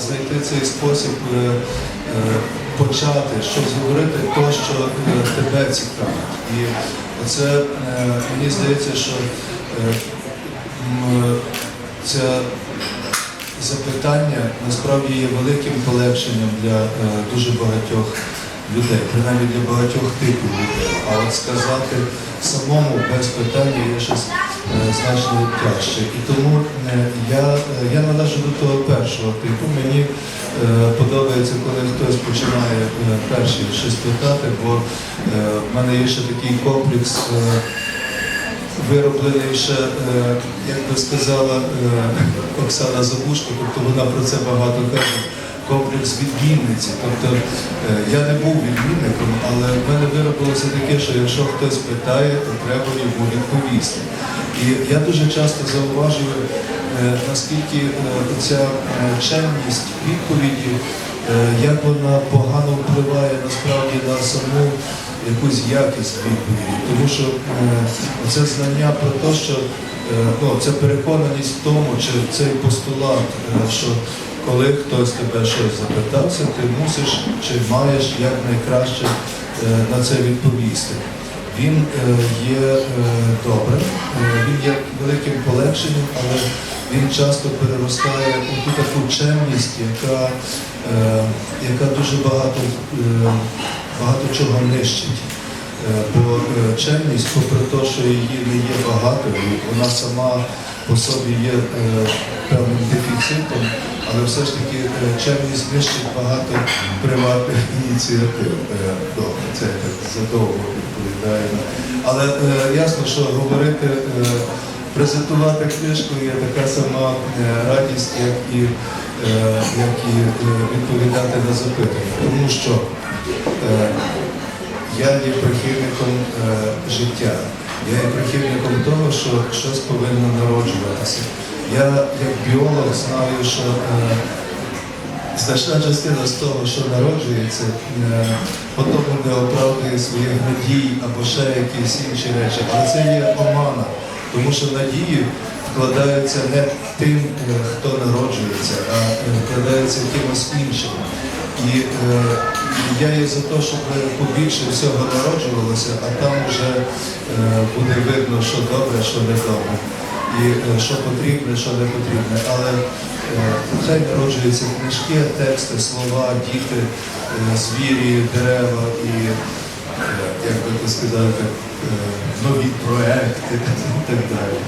знайти цей спосіб е, е, почати, щоб зговорити те, що е, тебе цікавить. І це мені здається, що це запитання насправді є великим полегшенням для дуже багатьох людей, принаймні для багатьох типів людей. А от сказати самому без питання є щось е, значно тяжче. І тому е, я, е, я належу до того першого типу. Мені е, подобається, коли хтось починає е, перший щось питати, бо е, в мене є ще такий комплекс. е, вироблений ще, е, як би сказала е, Оксана Забушко, тобто вона про це багато каже, комплекс відмінниці. Тобто е, я не був відмінником, але в мене виробилося таке, що якщо хтось питає, то треба йому відповісти. І я дуже часто зауважую, е, наскільки е, ця чемність відповіді, як вона погано впливає насправді на саму якусь якість відповіді. Тому що це знання про те, що ну, це переконаність в тому, чи цей постулат, що коли хтось тебе щось запитався, ти мусиш чи маєш якнайкраще е, на це відповісти. Він е, є е, добрим, він є великим полегшенням, але він часто переростає у ту таку чемність, яка, яка дуже багато, багато чого нищить. Бо чемність, попри те, що її не є багатою, вона сама по собі є е, певним дефіцитом, але все ж таки е, чемність нищить багато приватних ініціатив. Е, Добре, це так задовго відповідаю. Але ясно, що говорити, презентувати книжку є така сама радість, як і, як і відповідати на запитання. Тому що я є прихильником життя. Я є прихильником того, що щось повинно народжуватися. Я як біолог знаю, що е, значна частина з того, що народжується, е, потім не оправдує своїх надій або ще якісь інші речі. Але це є омана, тому що надії вкладаються не тим, е, хто народжується, а е, вкладаються кимось іншим. І е, я є за те, щоб побільше всього народжувалося, а там вже е, буде видно, що добре, що не добре. І е, що потрібне, що не потрібне. Але е, хай народжуються книжки, тексти, слова, діти, звірі, дерева і, як би сказати, нові проекти і так далі.